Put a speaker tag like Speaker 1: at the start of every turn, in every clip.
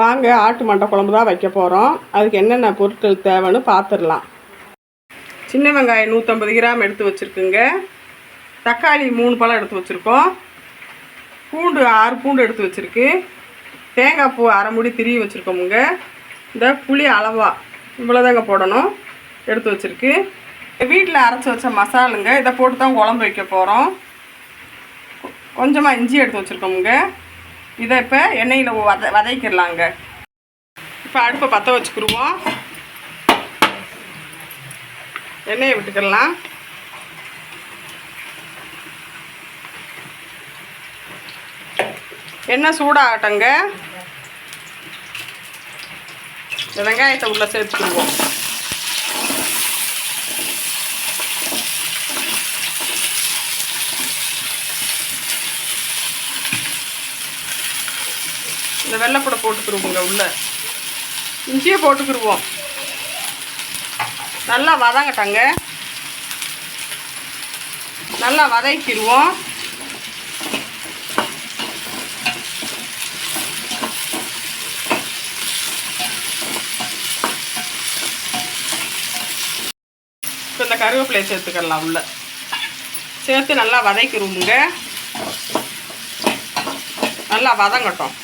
Speaker 1: வாங்க ஆட்டு மண்டை குழம்பு தான் வைக்க போகிறோம் அதுக்கு என்னென்ன பொருட்கள் தேவைன்னு பார்த்துடலாம் சின்ன வெங்காயம் நூற்றம்பது கிராம் எடுத்து வச்சுருக்குங்க. தக்காளி மூணு பழம் எடுத்து வச்சுருக்கோம். பூண்டு ஆறு பூண்டு எடுத்து வச்சுருக்கு. தேங்காய் பூ அரை முடி திருவி வச்சுருக்கோமுங்க. இந்த புளி அளவா இவ்வளோதாங்க போடணும். எடுத்து வச்சுருக்கு. வீட்டில் அரைச்சி வச்ச மசாலுங்க. இதை போட்டு தான் குழம்பு வைக்க போகிறோம் கொஞ்சமாக இஞ்சி எடுத்து வச்சுருக்கோமுங்க. இதை இப்போ எண்ணெயில் வத வதக்கிடலாங்க. இப்போ அடுப்பை பற்ற வச்சுக்கிடுவோம். எண்ணெயை விட்டுக்கிடலாம். எண்ணெய் சூடாகட்டங்க. வெங்காயத்தை உள்ளே சேர்த்துக்கிடுவோம். இந்த வெள்ளைப்பூடை போட்டுக்கிருவோங்க உள்ள. இஞ்சியை போட்டுக்கிருவோம். நல்லா வதங்கட்டாங்க. நல்லா வதக்கிடுவோம். இப்போ இந்த கருவேப்பிலையை சேர்த்துக்கலாம் உள்ள. சேர்த்து நல்லா வதக்கிடுவோங்க நல்லா வதங்கட்டும்.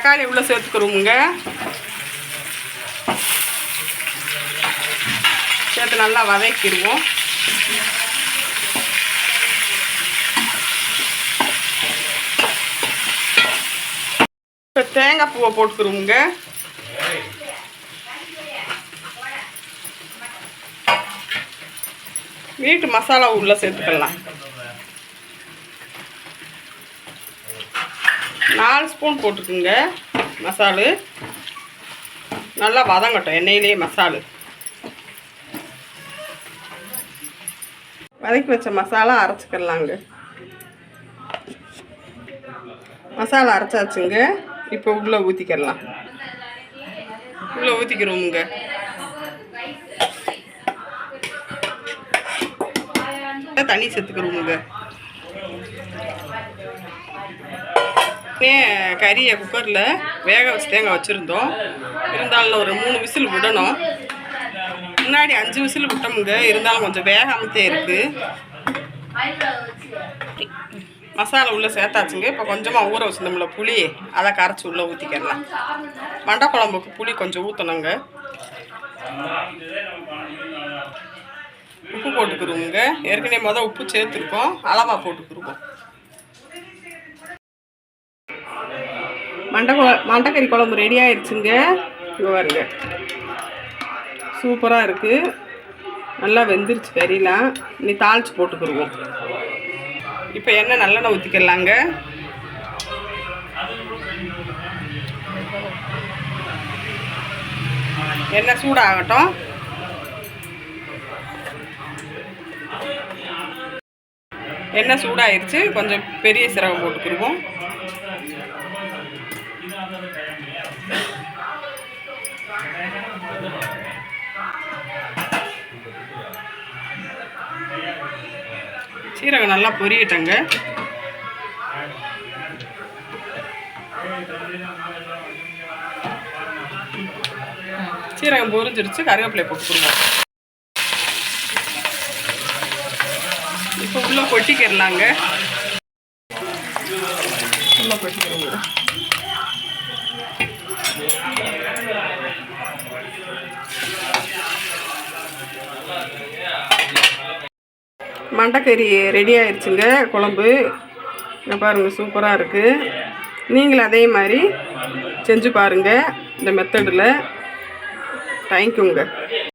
Speaker 1: தக்காளி உள்ளே சேர்த்துக்கிறோமுங்க. சேர்த்து நல்லா வதக்கிடுவோம். இப்போ தேங்காய் பூவை போட்டுக்கிறோமுங்க. வீட்டு மசாலா உள்ளே சேர்த்துக்கலாம். நாலு ஸ்பூன் போட்டுக்குங்க. மசாலு. நல்லா வதங்கட்டும். எண்ணெயிலே மசாலு. வதக்கி வச்ச மசாலா அரைச்சிக்கிடலாங்க மசாலா அரைச்சாச்சுங்க. இப்போ உள்ளே ஊற்றிக்கிடலாம் உள்ளே ஊற்றிக்கிறோமுங்க தண்ணி சேர்த்துக்கிறோமுங்க. ஏற்கனவே கறியை குக்கரில் வேக வச்சு தேங்காய் வச்சுருந்தோம். இருந்தாலும் ஒரு மூணு விசில் விடணும். முன்னாடி அஞ்சு விசில் விட்டோமுங்க. இருந்தாலும் கொஞ்சம் வேகாமத்தே இருக்குது மசாலா உள்ளே சேர்த்தாச்சுங்க. இப்போ கொஞ்சமாக ஊற வச்சுருந்தோம்ல புளி அதை கரைச்சி உள்ளே ஊற்றிக்கலாம் மண்டை குழம்புக்கு புளி கொஞ்சம் ஊற்றணுங்க உப்பு போட்டுக்கிருவோங்க. ஏற்கனவே மொதல் உப்பு சேர்த்துருக்கோம். அளவாக போட்டுக்கிருவோம். மண்டை குழ மண்டைக்கறி குழம்பு ரெடி ஆயிடுச்சுங்க இங்கே வருங்க சூப்பராக இருக்குது நல்லா வெந்துருச்சு கறிலாம் இனி தாளித்து போட்டுக்கிடுவோம் இப்போ எண்ணெய் நல்லெண்ணெய் ஊற்றிக்கலாங்க எண்ணெய் சூடாகட்டும். எண்ணெய் சூடாயிருச்சு. கொஞ்சம் பெரிய சிரகம் போட்டுக்கிடுவோம் சீரகம் நல்லா பொரியட்டங்க. சீரகம் பொரிஞ்சிருச்சு கருவேப்பிலை போட்டுருவோம் இப்போ உள்ள கொட்டிக்கிறலாங்க உள்ள கொட்டிக்கிறோங்க மண்டைக்கறி ரெடி ஆயிடுச்சுங்க குழம்பு. இங்கே பாருங்கள் சூப்பராக இருக்குது நீங்களும் அதே மாதிரி செஞ்சு பாருங்கள் இந்த மெத்தடில் தேங்க்யூங்க